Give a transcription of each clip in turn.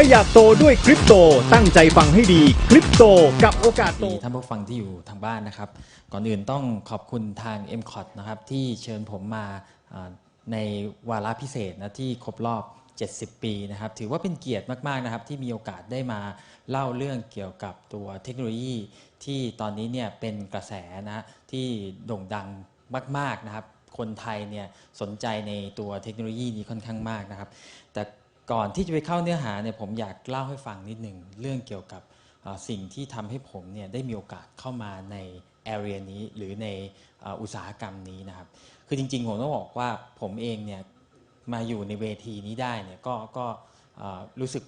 รอยากโตด้วยคริปโตตั้งใจฟังให้ดี คริปโตกับโอกาสโตท่านผู้ฟังที่อยู่ทางบ้านนะครับ ก่อนอื่นต้องขอบคุณทาง m c o t นะครับที่เชิญผมมาในวาระพิเศษนะที่ครบรอบ 70 ปีนะครับถือว่าเป็นเกียรติมากๆนะครับที่มีโอกาสได้มาเล่าเรื่องเกี่ยวกับตัวเทคโนโลยี ที่ตอนนี้เนี่ยเป็นกระแสนะที่โด่งดังมากๆนะครับคนไทยเนี่ยสนใจในตัวเทคโนโลยีนี้ค่อนข้างมากนะครับ ก่อนที่จะไปเข้าเนื้อหาเนี่ยผมอยากเล่าให้ฟังนิดหนึ่งเรื่องเกี่ยวกับสิ่งที่ทำให้ผมเนี่ยได้มีโอกาสเข้ามาใน area นี้หรือในอุตสาหกรรมนี้นะครับ คือจริงๆ ผมต้องบอกว่าผมเองเนี่ยมาอยู่ในเวทีนี้ได้เนี่ยก็ก็รู้สึก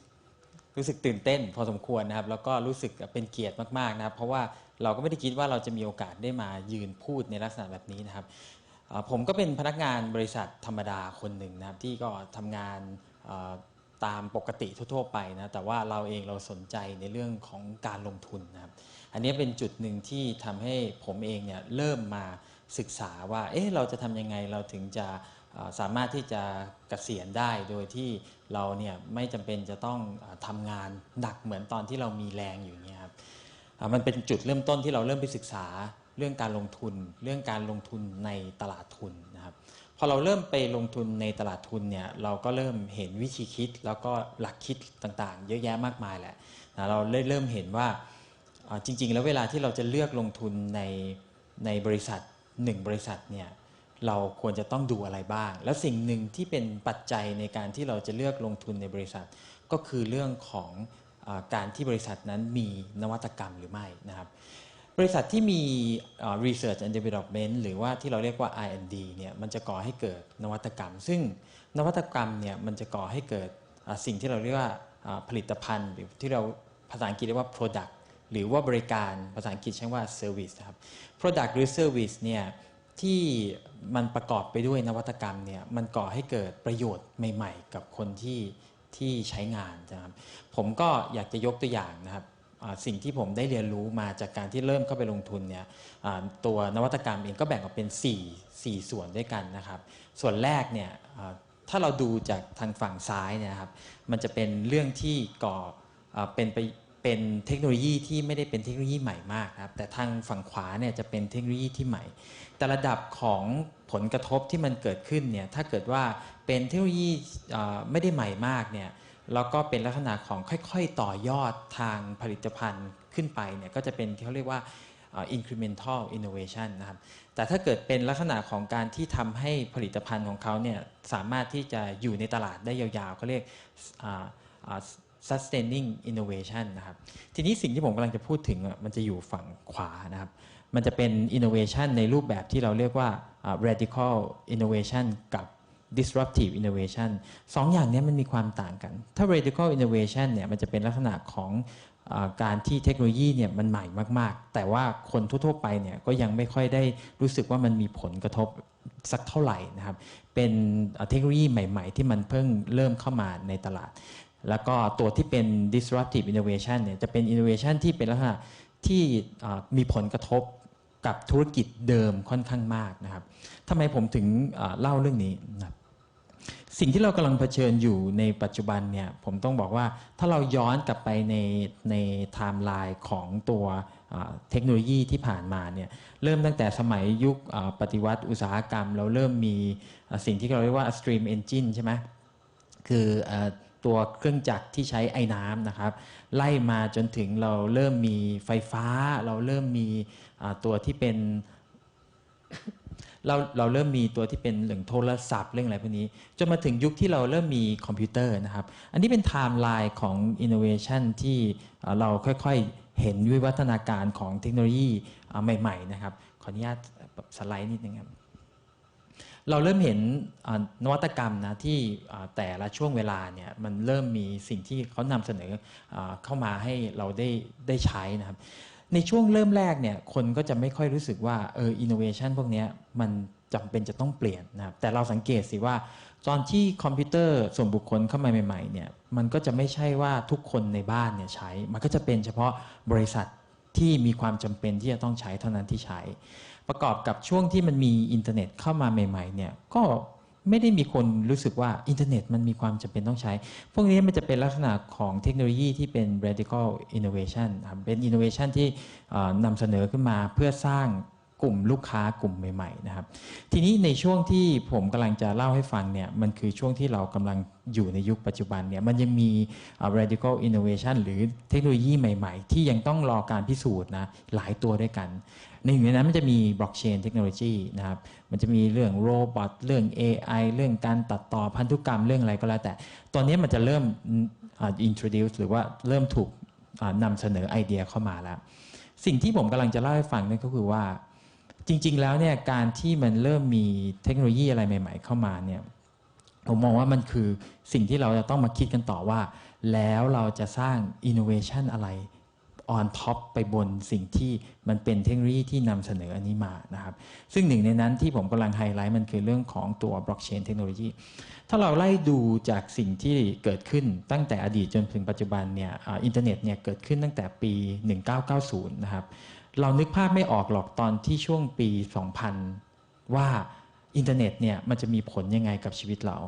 รู้สึกตื่นเต้นพอสมควรนะครับ แล้วก็รู้สึกเป็นเกียรติมากๆนะครับ เพราะว่าเราก็ไม่ได้คิดว่าเราจะมีโอกาสได้มายืนพูดในลักษณะแบบนี้นะครับผมก็เป็นพนักงานบริษัทธรรมดาคนหนึ่งนะครับที่ก็ทำงาน ตามปกติทั่วๆไปนะแต่ว่าเราเองเราสนใจในเรื่องของการลงทุนนะครับอันนี้เป็นจุดหนึ่งที่ทำให้ผมเองเนี่ยเริ่มมาศึกษาว่าเอ๊ะเราจะทำยังไงเราถึงจะสามารถที่จะเกษียณได้โดยที่เราเนี่ยไม่จำเป็นจะต้องอาทำงานหนักเหมือนตอนที่เรามีแรงอยู่เนี่ยครับมันเป็นจุดเริ่มต้นที่เราเริ่มไปศึกษาเรื่องการลงทุน เรื่องการลงทุนในตลาดทุน อเราเริ่มไปลงทุนในตลาดทุนเนี่ยเราก็เริ่มเห็นวิธีคิด แล้วก็หลักคิดต่างๆ เยอะแยะมากมายแหละนะเราเริ่มเห็นว่าจริง ๆ แล้วเวลาที่เราจะเลือกลงทุนในในบริษัทหนึ่งบริษัทเนี่ยเราควรจะต้องดูอะไรบ้าง แล้วสิ่งหนึ่งที่เป็นปัจจัยในการที่เราจะเลือกลงทุนในบริษัท ก็คือเรื่องของอการที่บริษัทนั้นมีนวัตกรรมหรือไม่นะครับ บริษัทที่มี research and development หรือว่าที่เราเรียกว่า R&D เนี่ยมันจะก่อให้เกิดนวัตกรรม ซึ่งนวัตกรรมเนี่ยมันจะก่อให้เกิดสิ่งที่เราเรียกว่าผลิตภัณฑ์ หรือที่เราภาษาอังกฤษเรียกว่า product หรือว่าบริการภาษาอังกฤษใช้ว่า service นะครับ product หรือ service เนี่ยที่มันประกอบไปด้วยนวัตกรรมเนี่ยมันก่อให้เกิดประโยชน์ใหม่ ๆ กับคนที่ที่ใช้งานนะครับผมก็อยากจะยกตัวอย่างนะครับ สิ่งที่ผมได้เรียนรู้มาจากการที่เริ่มเข้าไปลงทุนเนี่ยตัวนวัตกรรมเองก็แบ่งออกเป็น 4 4 ส่วนด้วยกันนะครับ ส่วนแรกเนี่ยถ้าเราดูจากทางฝั่งซ้ายเนี่ยนะครับมันจะเป็นเรื่องที่ก่ออเป็นไปเป็นเทคโนโลยีที่ไม่ได้เป็นเทคโนโลยีใหม่มากครับแต่ทางฝั่งขวาเนี่ยจะเป็นเทคโนโลยีที่ใหม่ แต่ระดับของผลกระทบที่มันเกิดขึ้นเนี่ยถ้าเกิดว่าเป็นเทคโนโลยีไม่ได้ใหม่มากเนี่ย แล้วก็เป็นลักษณะของค่อยๆ ต่อยอดทางผลิตภัณฑ์ขึ้นไปเนี่ยก็จะเป็นที่เขาเรียกว่าอ่า incremental innovation นะครับ แต่ถ้าเกิดเป็นลักษณะของการที่ทำให้ผลิตภัณฑ์ของเขาเนี่ยสามารถที่จะอยู่ในตลาดได้ยาวๆเขาเรียกอ่าอ่า sustaining innovation นะครับ ทีนี้สิ่งที่ผมกำลังจะพูดถึงมันจะอยู่ฝั่งขวานะครับ มันจะเป็น innovation ในรูปแบบที่เราเรียกว่าอ่า radical innovation กับ disruptive innovation สองอย่างนี้มันมีความต่างกัน ถ้า radical innovation เนี่ยมันจะเป็นลักษณะของอการที่เทคโนโลยีเนี่ยมันใหม่มาก ๆ แต่ว่าคนทั่ว ๆ ไปเนี่ยก็ยังไม่ค่อยได้รู้สึกว่ามันมีผลกระทบสักเท่าไหร่นะครับ เป็นเทคโนโลยีใหม่ ๆ ที่มันเพิ่งเริ่มเข้ามาในตลาด แล้วก็ตัวที่เป็น disruptive innovation เนี่ยจะเป็น innovation ที่เป็นลักษณะที่มีผลกระทบกับธุรกิจเดิมค่อนข้างมากนะครับทำไมผมถึงเล่าเรื่องนี้นะครับ สิ่งที่เรากำลังเผชิญอยู่ในปัจจุบันเนี่ยผมต้องบอกว่าถ้าเราย้อนกลับไปในในไทม์ไลน์ของตัวเทคโนโลยีที่ผ่านมาเนี่ยเริ่มตั้งแต่สมัยยุคปฏิวัติอุตสาหกรรม เราเริ่มมีสิ่งที่เราเรียกว่า stream engine ใช่ไหมคือตัวเครื่องจักรที่ใช้ไอ้น้ำนะครับไล่มาจนถึงเราเริ่มมีไฟฟ้า เราเริ่มมีตัวที่เป็น เราเราเริ่มมีตัวที่เป็นเรื่องโทรศัพท์เรื่องอะไรพวกนี้ จนมาถึงยุคที่เราเริ่มมีคอมพิวเตอร์นะครับ อันนี้เป็นไทม์ไลน์ของ Innovation ที่เราค่อยๆเห็นวิวัฒนาการของเทคโนโลยีใหม่ๆนะครับขออนุญาตสไลด์นิดนึงครับเราเริ่มเห็นนวัตกรรมนะที่แต่ละช่วงเวลาเนี่ยมันเริ่มมีสิ่งที่เขานำเสนออเข้ามาให้เราได้ได้ใช้นะครับ ในช่วงเริ่มแรกเนี่ยคนก็จะไม่ค่อยรู้สึกว่าเอออินโนเวชันพวกนี้มันจำเป็นจะต้องเปลี่ยนนะครับแต่เราสังเกตสิว่า ตอนที่คอมพิวเตอร์ส่วนบุคคลเข้ามาใหม่ๆเนี่ยมันก็จะไม่ใช่ว่าทุกคนในบ้านเนี่ยใช้ มันก็จะเป็นเฉพาะบริษัทที่มีความจำเป็นที่จะต้องใช้เท่านั้นที่ใช้ ประกอบกับช่วงที่มันมีอินเทอร์เน็ตเข้ามาใหม่ๆเนี่ยก็ ไม่ได้มีคนรู้สึกว่าอินเทอร์เน็ตมันมีความจำเป็นต้องใช้ พวกนี้มันจะเป็นลักษณะของเทคโนโลยีที่เป็น radical innovation ครับเป็น innovation ที่นำเสนอขึ้นมาเพื่อสร้าง กลุ่มลูกค้ากลุ่มใหม่ๆนะครับ ทีนี้ในช่วงที่ผมกำลังจะเล่าให้ฟังเนี่ยมันคือช่วงที่เรากำลังอยู่ในยุคปัจจุบันเนี่ยมันยังมี radical innovation หรือเทคโนโลยีใหม่ๆ ที่ยังต้องรอการพิสูจน์นะหลายตัวด้วยกัน ในหนึ่งในนั้นมันจะมี blockchain technology นะครับมันจะมีเรื่องโรบอทเรื่อง AI เรื่องการตัดต่อพันธุกรรมเรื่องอะไรก็แล้วแต่ ตอนนี้มันจะเริ่ม introduce หรือว่าเริ่มถูกนำเสนอไอเดียเข้ามาแล้ว สิ่งที่ผมกำลังจะเล่าให้ฟังนั่นก็คือว่า จริง ๆ แล้วเนี่ยการที่มันเริ่มมีเทคโนโลยีอะไรใหม่ ๆ เข้ามาเนี่ยผมมองว่ามันคือสิ่งที่เราจะต้องมาคิดกันต่อว่า แล้วเราจะสร้าง innovation อะไร on top ไปบนสิ่งที่มันเป็นเทคโนโลยีที่นำเสนออันนี้มานะครับซึ่งหนึ่งในนั้นที่ผมกำลังไฮไลท์มันคือเรื่องของตัว blockchain เทคโนโลยีถ้าเราไล่ดูจากสิ่งที่เกิดขึ้นตั้งแต่อดีตจนถึงปัจจุบันเนี่ยอินเทอร์เน็ตเนี่ยเกิดขึ้นตั้งแต่ปี 1990 นะครับ เรานึกภาพไม่ออกหรอกตอนที่ช่วงปี 2000 ว่าอินเทอร์เน็ตเนี่ยมันจะมีผลยังไงกับชีวิตเรา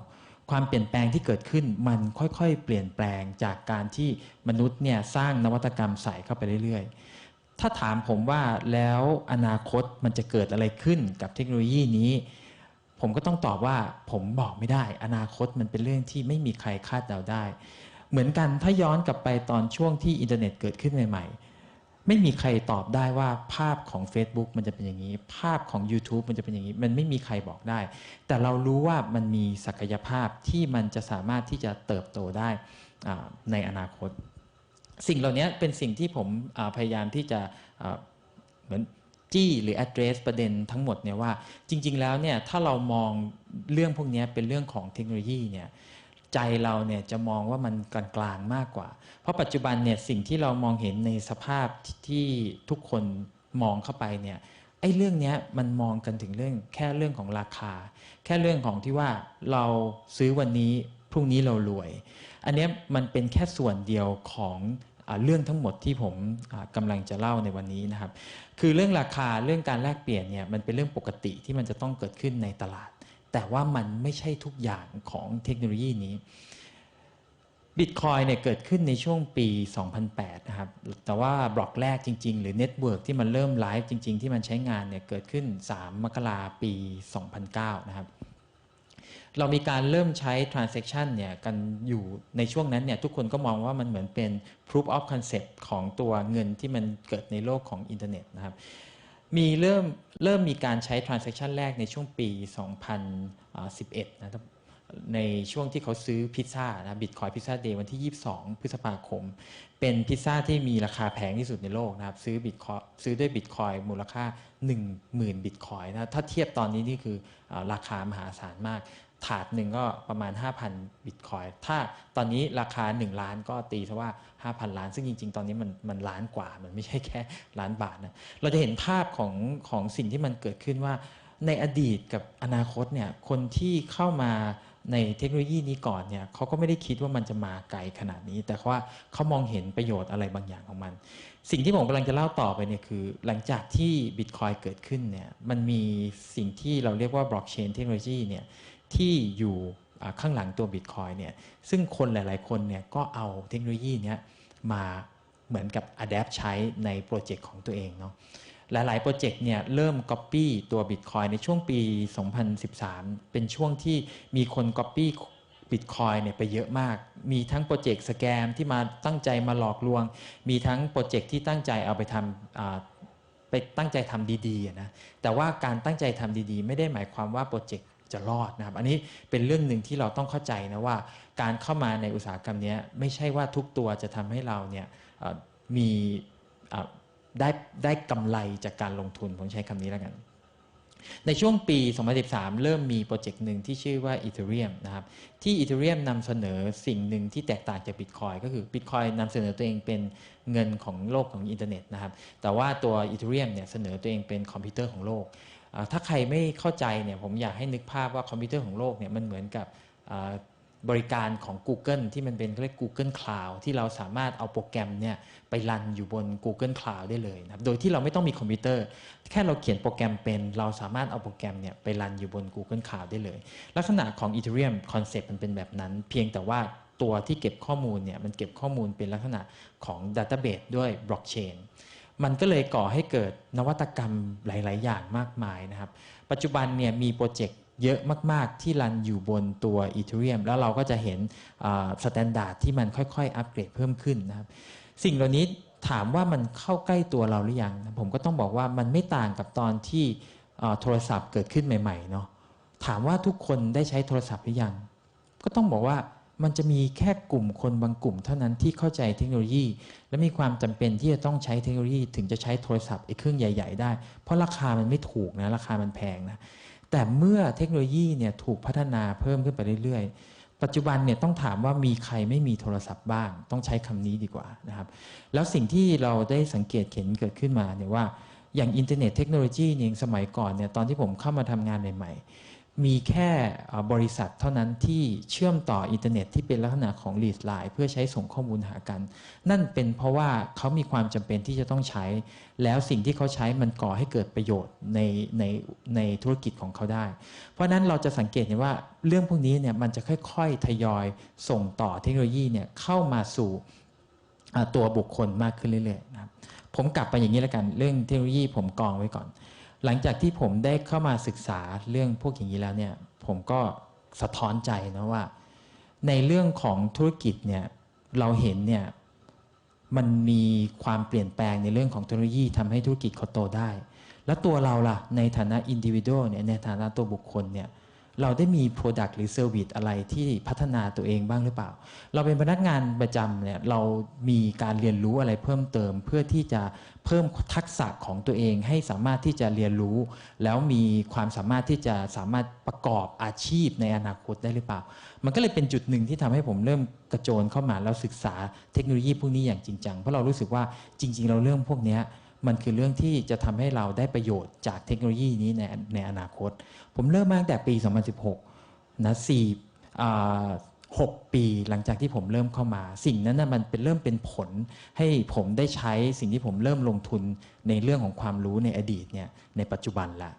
ความเปลี่ยนแปลงที่เกิดขึ้นมันค่อยๆ เปลี่ยนแปลงจากการที่มนุษย์เนี่ยสร้างนวัตกรรมใส่เข้าไปเรื่อยๆ ถ้าถามผมว่าแล้วอนาคตมันจะเกิดอะไรขึ้นกับเทคโนโลยีนี้ ผมก็ต้องตอบว่าผมบอกไม่ได้ อนาคตมันเป็นเรื่องที่ไม่มีใครคาดเดาได้ เหมือนกันถ้าย้อนกลับไปตอนช่วงที่อินเทอร์เน็ตเกิดขึ้นใหม่ๆ ไม่มีใครตอบได้ว่าภาพของ Facebook มันจะเป็นอย่างนี้ ภาพของ YouTube มันจะเป็นอย่างนี้ มันไม่มีใครบอกได้ แต่เรารู้ว่ามันมีศักยภาพที่มันจะสามารถที่จะเติบโตได้ในอนาคต สิ่งเหล่านี้เป็นสิ่งที่ผมพยายามที่จะเหมือนจี้หรือ address ประเด็นทั้งหมดเนี่ยว่าจริง ๆ แล้วเนี่ยถ้าเรามองเรื่องพวกนี้เป็นเรื่องของเทคโนโลยีเนี่ย ใจเราเนี่ยจะมองว่ามันกลางๆมากกว่า เพราะปัจจุบันเนี่ยสิ่งที่เรามองเห็นในสภาพที่ทุกคนมองเข้าไปเนี่ยไอ้เรื่องนี้มันมองกันถึงเรื่องแค่เรื่องของราคา แค่เรื่องของที่ว่าเราซื้อวันนี้พรุ่งนี้เรารวย อันนี้มันเป็นแค่ส่วนเดียวของอเรื่องทั้งหมดที่ผมอ่ากำลังจะเล่าในวันนี้นะครับ คือเรื่องราคาเรื่องการแลกเปลี่ยนเนี่ยมันเป็นเรื่องปกติที่มันจะต้องเกิดขึ้นในตลาด แต่ว่ามันไม่ใช่ทุกอย่างของเทคโนโลยีนี้บิตคอยเนี่ยเกิดขึ้นในช่วงปี 2008 นะครับ แต่ว่าบล็อกแรกจริง ๆ หรือเน็ตเวิร์กที่มันเริ่มไลฟ์จริง ๆ ที่มันใช้งานเนี่ยเกิดขึ้น 3 มกราปี 2009 นะครับ เรามีการเริ่มใช้ transaction เนี่ยกันอยู่ในช่วงนั้นเนี่ยทุกคนก็มองว่ามันเหมือนเป็น proof of concept ของตัวเงินที่มันเกิดในโลกของอินเทอร์เน็ตนะครับ มีเริ่มเริ่มมีการใช้ transaction แรกในช่วงปี 2011 นะครับ ในช่วงที่เขาซื้อพิซซ่านะบิตคอยพิซซ่าเดย์วันที่ 22 พฤษภาคม เป็นพิซซ่าที่มีราคาแพงที่สุดในโลกนะครับ ซื้อบิตคอยซื้อด้วยบิตคอยมูลค่า 10,000 บิตคอยนะถ้าเทียบตอนนี้นี่คือราคามหาศาลมาก ถาดหนึ่งก็ประมาณ 5,000 บิตคอยถ้าตอนนี้ราคา 1 ล้านก็ตีซะว่า 5,000 ล้าน ซึ่งจริง ๆ ตอนนี้มันมันล้านกว่ามันไม่ใช่แค่ล้านบาทนะเราจะเห็นภาพของของสิ่งที่มันเกิดขึ้นว่าในอดีตกับอนาคตเนี่ยคนที่เข้ามา ในเทคโนโลยีนี้ก่อนเนี่ยเขาก็ไม่ได้คิดว่ามันจะมาไกลขนาดนี้ แต่ว่าเขามองเห็นประโยชน์อะไรบางอย่างของมัน สิ่งที่ผมกำลังจะเล่าต่อไปเนี่ยคือ หลังจากที่บิตคอยเกิดขึ้นเนี่ยมันมีสิ่งที่เราเรียกว่าบล็อกเชนเทคโนโลยีเนี่ยที่อยู่ข้างหลังตัวบิตคอยเนี่ยซึ่งคนหลาย ๆ คนเนี่ยก็เอาเทคโนโลยีเนี้ยมาเหมือนกับ adapt ใช้ในโปรเจกต์ของตัวเองเนาะ หลาย ๆ โปรเจกต์เนี่ยเริ่ม Copy ตัว Bitcoin ในช่วงปี 2013 เป็นช่วงที่มีคน Copy Bitcoin เนี่ยไปเยอะมาก มีทั้งโปรเจกต์สแกมที่มาตั้งใจมาหลอกลวง มีทั้งโปรเจกต์ที่ตั้งใจเอาไปทำไปตั้งใจทำดีๆนะ แต่ว่าการตั้งใจทำดีๆ ไม่ได้หมายความว่าโปรเจกต์จะรอดนะครับ อันนี้เป็นเรื่องหนึ่งที่เราต้องเข้าใจนะว่า การเข้ามาในอุตสาหกรรมนี้ไม่ใช่ว่าทุกตัวจะทำให้เราเนี่ยมี ได้ได้กำไรจากการลงทุน ผมใช้คำนี้แล้วกัน ในช่วงปี 2013 เริ่มมีโปรเจกต์หนึ่งที่ชื่อว่า Ethereum นะครับ ที่ Ethereum นำเสนอสิ่งหนึ่งที่แตกต่างจาก Bitcoin ก็คือ Bitcoin นำเสนอตัวเองเป็นเงินของโลกของอินเทอร์เน็ตนะครับ แต่ว่าตัว Ethereum เนี่ยเสนอตัวเองเป็นคอมพิวเตอร์ของโลก ถ้าใครไม่เข้าใจเนี่ยผมอยากให้นึกภาพว่าคอมพิวเตอร์ของโลกเนี่ยมันเหมือนกับ บริการของ Google ที่มันเป็นเรียก Google Cloud ที่เราสามารถเอาโปรแกรมเนี่ยไปรันอยู่บน Google Cloud ได้เลยนะครับโดยที่เราไม่ต้องมีคอมพิวเตอร์ แค่เราเขียนโปรแกรมเป็น เราสามารถเอาโปรแกรมเนี่ยไปรันอยู่บน Google Cloud ได้เลย ลักษณะของ Ethereum คอนเซปต์มันเป็นแบบนั้น เพียงแต่ว่าตัวที่เก็บข้อมูลเนี่ยมันเก็บข้อมูลเป็นลักษณะของ Database ด้วยบล็อกเชนมันก็เลยก่อให้เกิดนวัตกรรมหลาย ๆ อย่างมากมายนะครับ ปัจจุบันเนี่ยมีโปรเจกต์ เยอะมาก ๆ ที่รันอยู่บนตัว Ethereum แล้วเราก็จะเห็นสแตนดาร์ดที่มันค่อย ๆ อัปเกรดเพิ่มขึ้นนะครับ สิ่งเหล่านี้ถามว่ามันเข้าใกล้ตัวเราหรือยัง ผมก็ต้องบอกว่ามันไม่ต่างกับตอนที่โทรศัพท์เกิดขึ้นใหม่ๆเนาะถามว่าทุกคนได้ใช้โทรศัพท์หรือยัง ก็ต้องบอกว่ามันจะมีแค่กลุ่มคนบางกลุ่มเท่านั้นที่เข้าใจเทคโนโลยี และมีความจำเป็นที่จะต้องใช้เทคโนโลยี ถึงจะใช้โทรศัพท์ไอ้เครื่องใหญ่ ๆ ได้ เพราะราคามันไม่ถูกนะราคามันแพงนะ แต่เมื่อเทคโนโลยีเนี่ยถูกพัฒนาเพิ่มขึ้นไปเรื่อยๆ ปัจจุบันเนี่ยต้องถามว่ามีใครไม่มีโทรศัพท์บ้าง ต้องใช้คำนี้ดีกว่านะครับ แล้วสิ่งที่เราได้สังเกตเห็นเกิดขึ้นมาเนี่ยว่าอย่างอินเทอร์เน็ตเทคโนโลยีเนี่ยสมัยก่อนเนี่ยตอนที่ผมเข้ามาทำงานใหม่ๆ มีแค่บริษัทเท่านั้นที่เชื่อมต่ออินเทอร์เน็ตที่เป็นลักษณะของ lead line เพื่อใช้ส่งข้อมูลหากัน นั่นเป็นเพราะว่าเขามีความจำเป็นที่จะต้องใช้ แล้วสิ่งที่เขาใช้มันก่อให้เกิดประโยชน์ในในในธุรกิจของเขาได้ เพราะนั้นเราจะสังเกตเห็นว่าเรื่องพวกนี้เนี่ยมันจะค่อยๆ ทยอยส่งต่อเทคโนโลยีเนี่ยเข้ามาสู่ตัวบุคคลมากขึ้นเรื่อยๆนะครับผมกลับไปอย่างนี้แล้วกัน เรื่องเทคโนโลยีผมกองไว้ก่อน หลังจากที่ผมได้เข้ามาศึกษาเรื่องพวกอย่างนี้แล้วเนี่ย ผมก็สะท้อนใจนะว่า ในเรื่องของธุรกิจเนี่ยเราเห็นเนี่ยมันมีความเปลี่ยนแปลงในเรื่องของเทคโนโลยีทำให้ธุรกิจเขาโตได้ แล้วตัวเราล่ะในฐานะอินดิวิโดเนี่ยในฐานะตัวบุคคลเนี่ย เราได้มี Product หรือ Service อะไรที่พัฒนาตัวเองบ้างหรือเปล่า เราเป็นพนักงานประจำเนี่ยเรามีการเรียนรู้อะไรเพิ่มเติม เพื่อที่จะเพิ่มทักษะของตัวเองให้สามารถที่จะเรียนรู้ แล้วมีความสามารถที่จะสามารถประกอบอาชีพในอนาคตได้หรือเปล่า มันก็เลยเป็นจุดหนึ่งที่ทำให้ผมเริ่มกระโจนเข้ามาแล้วศึกษาเทคโนโลยีพวกนี้อย่างจริงจังเพราะเรารู้สึกว่าจริง ๆ เราเรื่องพวกนี้ มันคือเรื่องที่จะทำให้เราได้ประโยชน์จากเทคโนโลยีนี้ในในอนาคต ผมเริ่มมาตั้งแต่ปี 2016 นะสี่หกปีหลังจากที่ผมเริ่มเข้ามา สิ่งนั้นนะมันเป็นเริ่มเป็นผลให้ผมได้ใช้สิ่งที่ผมเริ่มลงทุนในเรื่องของความรู้ในอดีตเนี่ยในปัจจุบันละ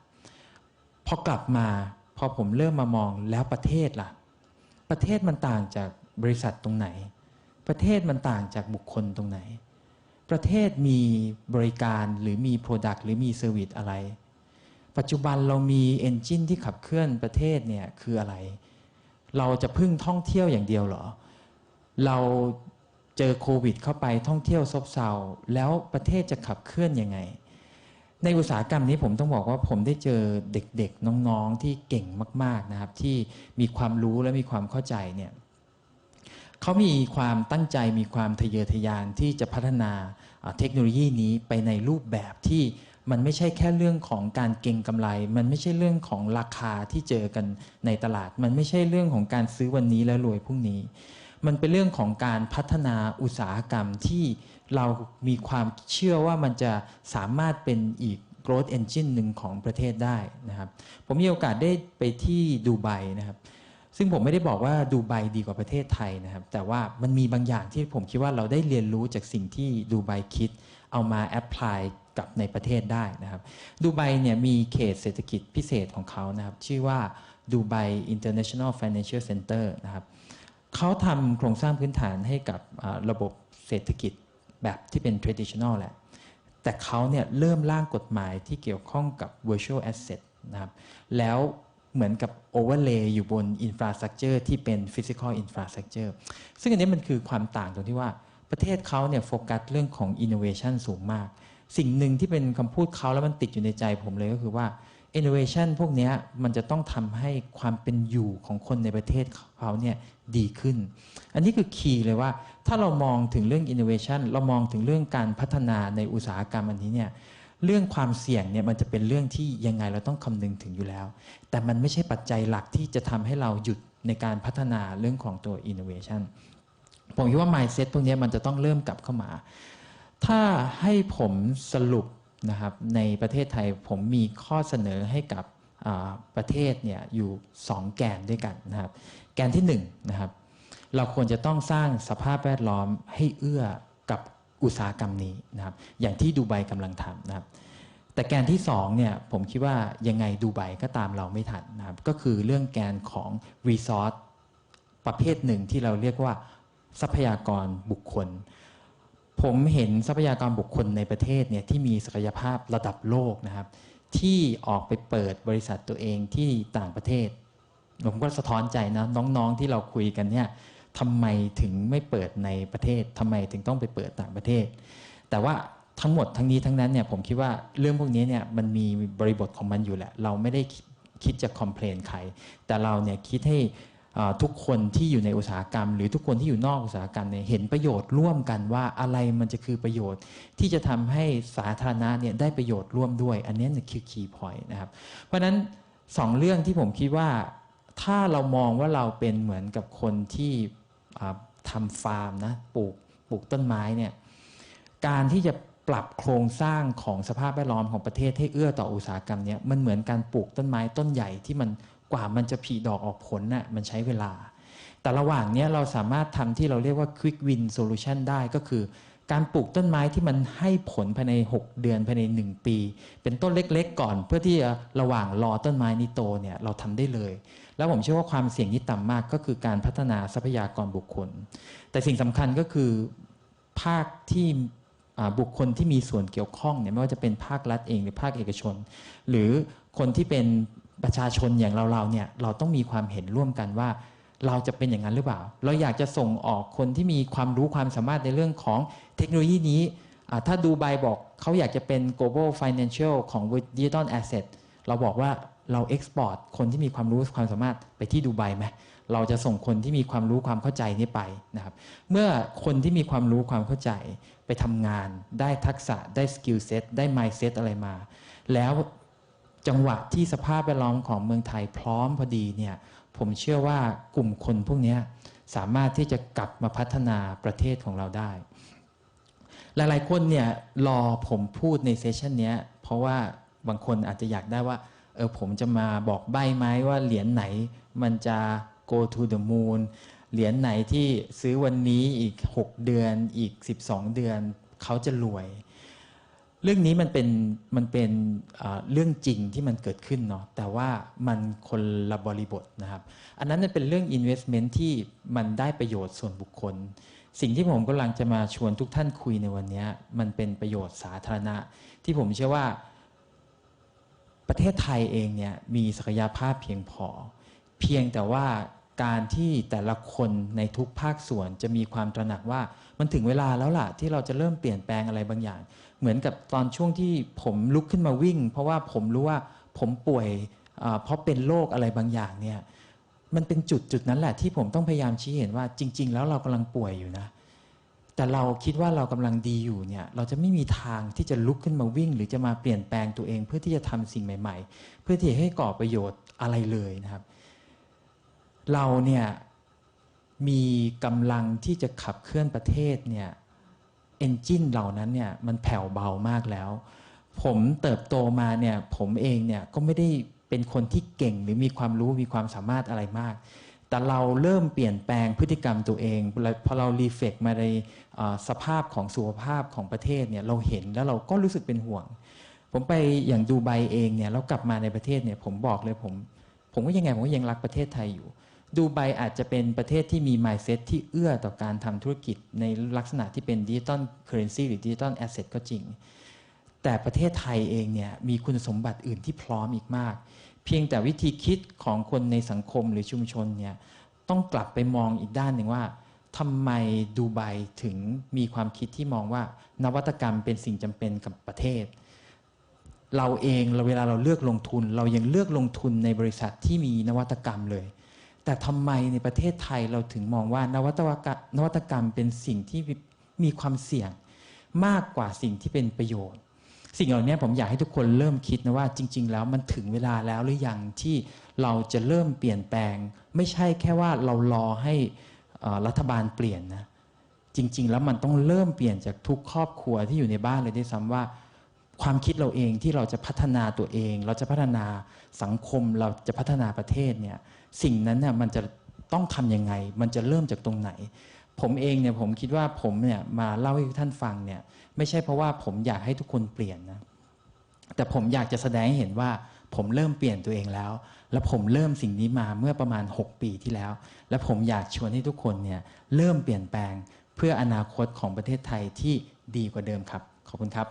พอกลับมาพอผมเริ่มมามองแล้วประเทศล่ะ ประเทศมันต่างจากบริษัทตรงไหน ประเทศมันต่างจากบุคคลตรงไหน ประเทศมีบริการหรือมี Product หรือมี Service อะไร ปัจจุบันเรามี Engine ที่ขับเคลื่อนประเทศเนี่ยคืออะไร เราจะพึ่งท่องเที่ยวอย่างเดียวเหรอ เราเจอโควิด เข้าไปท่องเที่ยวซบเซาแล้วประเทศจะขับเคลื่อนยังไง ในอุตสาหกรรมนี้ผมต้องบอกว่าผมได้เจอเด็กๆน้องๆที่เก่งมาก ๆนะครับ ที่มีความรู้และมีความเข้าใจเนี่ย เขามีความตั้งใจมีความทะเยอทะยานที่จะพัฒนาเทคโนโลยีนี้ไปในรูปแบบที่มันไม่ใช่แค่เรื่องของการเก็งกำไร มันไม่ใช่เรื่องของราคาที่เจอกันในตลาด มันไม่ใช่เรื่องของการซื้อวันนี้แล้วรวยพรุ่งนี้ มันเป็นเรื่องของการพัฒนาอุตสาหกรรมที่เรามีความเชื่อว่ามันจะสามารถเป็นอีก growth engine หนึ่งของประเทศได้นะครับ ผมมีโอกาสได้ไปที่ดูไบนะครับ ซึ่งผมไม่ได้บอกว่าดูไบดีกว่าประเทศไทยนะครับ แต่ว่ามันมีบางอย่างที่ผมคิดว่าเราได้เรียนรู้จากสิ่งที่ดูไบคิด เอามาแอพพลายกับในประเทศได้นะครับดูไบเนี่ยมีเขตเศรษฐกิจพิเศษของเขานะครับ ชื่อว่าดูไบ International Financial Center นะครับเขาทำโครงสร้างพื้นฐานให้กับระบบเศรษฐกิจแบบที่เป็น traditional แหละ แต่เขาเนี่ยเริ่มร่างกฎหมายที่เกี่ยวข้องกับ virtual asset นะครับ แล้ว เหมือนกับโอเวอร์เลย์อยู่บนอินฟราสตรักเจอร์ที่เป็นฟิสิกอลอินฟราสตรักเจอร์ซึ่งอันนี้มันคือความต่างตรงที่ว่าประเทศเขาเนี่ยโฟกัสเรื่องของอินโนเวชันสูงมาก สิ่งหนึ่งที่เป็นคำพูดเขาแล้วมันติดอยู่ในใจผมเลยก็คือว่าอินโนเวชันพวกนี้มันจะต้องทำให้ความเป็นอยู่ของคนในประเทศเขาเนี่ยดีขึ้น อันนี้คือคีย์เลยว่าถ้าเรามองถึงเรื่องอินโนเวชันเรามองถึงเรื่องการพัฒนาในอุตสาหกรรมอันนี้เนี่ย เรื่องความเสี่ยงเนี่ยมันจะเป็นเรื่องที่ยังไงเราต้องคำนึงถึงอยู่แล้ว แต่มันไม่ใช่ปัจจัยหลักที่จะทำให้เราหยุดในการพัฒนาเรื่องของตัว innovation ผมคิดว่า mindset พวกนี้มันจะต้องเริ่มกลับเข้ามา ถ้าให้ผมสรุปนะครับในประเทศไทยผมมีข้อเสนอให้กับประเทศเนี่ยอยู่ 2 แกนด้วยกันนะครับ แกนที่1นะครับเราควรจะต้องสร้างสภาพแวดล้อมให้เอื้อกับ อุตสาหกรรมนี้นะครับอย่างที่ดูไบกำลังทำนะครับแต่แกนที่2เนี่ยผมคิดว่ายังไงดูไบก็ตามเราไม่ทันนะครับก็คือเรื่องแกนของรีซอสประเภทหนึ่งที่เราเรียกว่าทรัพยากรบุคคล ผมเห็นทรัพยากรบุคคลในประเทศเนี่ยที่มีศักยภาพระดับโลกนะครับ ที่ออกไปเปิดบริษัทตัวเองที่ต่างประเทศ ผมก็สะท้อนใจนะน้องๆที่เราคุยกันเนี่ย ทำไมถึงไม่เปิดในประเทศทำไมถึงต้องไปเปิดต่างประเทศ แต่ว่าทั้งหมดทั้งนี้ทั้งนั้นเนี่ยผมคิดว่าเรื่องพวกนี้เนี่ยมันมีบริบทของมันอยู่แหละ เราไม่ได้คิดจะคอมเพลนใคร แต่เราเนี่ยคิดให้ทุกคนที่อยู่ในอุตสาหกรรม หรือทุกคนที่อยู่นอกอุตสาหกรรมเนี่ยเห็นประโยชน์ร่วมกันว่าอะไรมันจะคือประโยชน์ ที่จะทำให้สาธารณะเนี่ยได้ประโยชน์ร่วมด้วย อันนี้เนี่ยคือ key point นะครับ เพราะฉะนั้นสองเรื่องที่ผมคิดว่าถ้าเรามองว่าเราเป็นเหมือนกับคนที่ ทำฟาร์มนะปลูกปลูกต้นไม้เนี่ยการที่จะปรับโครงสร้างของสภาพแวดล้อมของประเทศให้เอื้อต่ออุตสาหกรรมเนี่ยมันเหมือนการปลูกต้นไม้ต้นใหญ่ที่มันกว่ามันจะผลิดอกออกผลน่ะมันใช้เวลา แต่ระหว่างเนี้ยเราสามารถทำที่เราเรียกว่า quick win solution ได้ก็คือ การปลูกต้นไม้ที่มันให้ผลภายใน 6 เดือนภายใน 1 ปี เป็นต้นเล็กๆ ก่อน เพื่อที่จะระหว่างรอต้นไม้นี้โตเนี่ยเราทำได้เลย แล้วผมเชื่อว่าความเสี่ยงที่ต่ำมากก็คือการพัฒนาทรัพยากรบุคคล แต่สิ่งสำคัญก็คือภาคที่บุคคลที่มีส่วนเกี่ยวข้องเนี่ยไม่ว่าจะเป็นภาครัฐเองหรือภาคเอกชน หรือคนที่เป็นประชาชนอย่างเราๆเนี่ยเราต้องมีความเห็นร่วมกันว่า เราจะเป็นอย่างนั้นหรือเปล่า เราอยากจะส่งออกคนที่มีความรู้ความสามารถในเรื่องของเทคโนโลยีนี้ถ้าดูใบบอกเขาอยากจะเป็น global financial ของ digital asset เราบอกว่า เรา export คนที่มีความรู้ความสามารถไปที่ดูไบไหมเราจะส่งคนที่มีความรู้ความเข้าใจนี้ไปนะครับ เมื่อคนที่มีความรู้ความเข้าใจไปทำงาน ได้ทักษะได้สกิลเซ็ตได้ mindset อะไรมา แล้วจังหวะที่สภาพแวดล้อมของเมืองไทยพร้อมพอดีเนี่ยผมเชื่อว่ากลุ่มคนพวกนี้สามารถที่จะกลับมาพัฒนาประเทศของเราได้ หลายๆคนเนี่ยรอผมพูดในเซสชันนี้เพราะว่าบางคนอาจจะอยากได้ว่า เออผมจะมาบอกใบ้ไหมว่าเหรียญไหนมันจะ go to the moon เหรียญไหนที่ซื้อวันนี้อีก 6 เดือนอีก 12 เดือนเขาจะรวย เรื่องนี้มันเป็นมันเป็นเรื่องจริงที่มันเกิดขึ้นเนาะแต่ว่ามันคนละบริบทนะครับ อันนั้นมันเป็นเรื่อง investment ที่มันได้ประโยชน์ส่วนบุคคล สิ่งที่ผมกำลังจะมาชวนทุกท่านคุยในวันนี้ มันเป็นประโยชน์สาธารณะ ที่ผมเชื่อว่า ประเทศไทยเองเนี่ยมีศักยภาพเพียงพอ เพียงแต่ว่าการที่แต่ละคนในทุกภาคส่วนจะมีความตระหนักว่ามันถึงเวลาแล้วล่ะที่เราจะเริ่มเปลี่ยนแปลงอะไรบางอย่าง เหมือนกับตอนช่วงที่ผมลุกขึ้นมาวิ่ง เพราะว่าผมรู้ว่าผมป่วยเพราะเป็นโรคอะไรบางอย่างเนี่ยมันเป็นจุดจุดนั้นแหละที่ผมต้องพยายามชี้เห็นว่าจริง ๆ แล้วเรากำลังป่วยอยู่นะ แต่เราคิดว่าเรากำลังดีอยู่เนี่ย เราจะไม่มีทางที่จะลุกขึ้นมาวิ่ง หรือจะมาเปลี่ยนแปลงตัวเอง เพื่อที่จะทำสิ่งใหม่ ๆ เพื่อที่จะให้ก่อประโยชน์อะไรเลยนะครับ เราเนี่ยมีกำลังที่จะขับเคลื่อนประเทศเนี่ยเอนจินเหล่านั้นเนี่ยมันแผ่วเบามากแล้ว ผมเติบโตมาเนี่ยผมเองเนี่ยก็ไม่ได้เป็นคนที่เก่งหรือมีความรู้มีความสามารถอะไรมาก แต่เราเริ่มเปลี่ยนแปลงพฤติกรรมตัวเองพอเรารีเฟกมาในสภาพของสุขภาพของประเทศเนี่ยเราเห็นแล้วเราก็รู้สึกเป็นห่วง ผมไปอย่างดูไบเองเนี่ยแล้วกลับมาในประเทศเนี่ยผมบอกเลยผม ผมก็ยังไงผมก็ยังรักประเทศไทยอยู่ ดูไบอาจจะเป็นประเทศที่มี mindset ที่เอื้อต่อการทำธุรกิจในลักษณะที่เป็นดิจิตอลเคอร์เรนซีหรือดิจิตอลแอสเซทก็จริงแต่ประเทศไทยเองเนี่ยมีคุณสมบัติอื่นที่พร้อมอีกมาก เพียงแต่วิธีคิดของคนในสังคมหรือชุมชนเนี่ยต้องกลับไปมองอีกด้านหนึ่งว่าทำไมดูไบถึงมีความคิดที่มองว่านวัตกรรมเป็นสิ่งจำเป็นกับประเทศ เราเองเราเวลาเราเลือกลงทุน เรายังเลือกลงทุนในบริษัทที่มีนวัตกรรมเลย แต่ทำไมในประเทศไทยเราถึงมองว่านวัตกรรมนวัตกรรมเป็นสิ่งที่มีความเสี่ยงมากกว่าสิ่งที่เป็นประโยชน์ สิ่งเหล่านี้ผมอยากให้ทุกคนเริ่มคิดนะว่าจริง ๆ แล้วมันถึงเวลาแล้วหรือยังที่เราจะเริ่มเปลี่ยนแปลง ไม่ใช่แค่ว่าเรารอให้รัฐบาลเปลี่ยนนะจริง ๆ แล้วมันต้องเริ่มเปลี่ยนจากทุกครอบครัวที่อยู่ในบ้านเลยด้วยซ้ำว่า ความคิดเราเองที่เราจะพัฒนาตัวเอง เราจะพัฒนาสังคมเราจะพัฒนาประเทศเนี่ยสิ่งนั้นน่ะมันจะต้องทำยังไง มันจะเริ่มจากตรงไหน ผมเองเนี่ยผมคิดว่าผมเนี่ยมาเล่าให้ท่านฟังเนี่ยไม่ใช่เพราะว่าผมอยากให้ทุกคนเปลี่ยนนะแต่ผมอยากจะแสดงให้เห็นว่าผมเริ่มเปลี่ยนตัวเองแล้ว และผมเริ่มสิ่งนี้มาเมื่อประมาณ 6 ปีที่แล้ว และผมอยากชวนให้ทุกคนเนี่ยเริ่มเปลี่ยนแปลงเพื่ออนาคตของประเทศไทยที่ดีกว่าเดิมครับ ขอบคุณครับ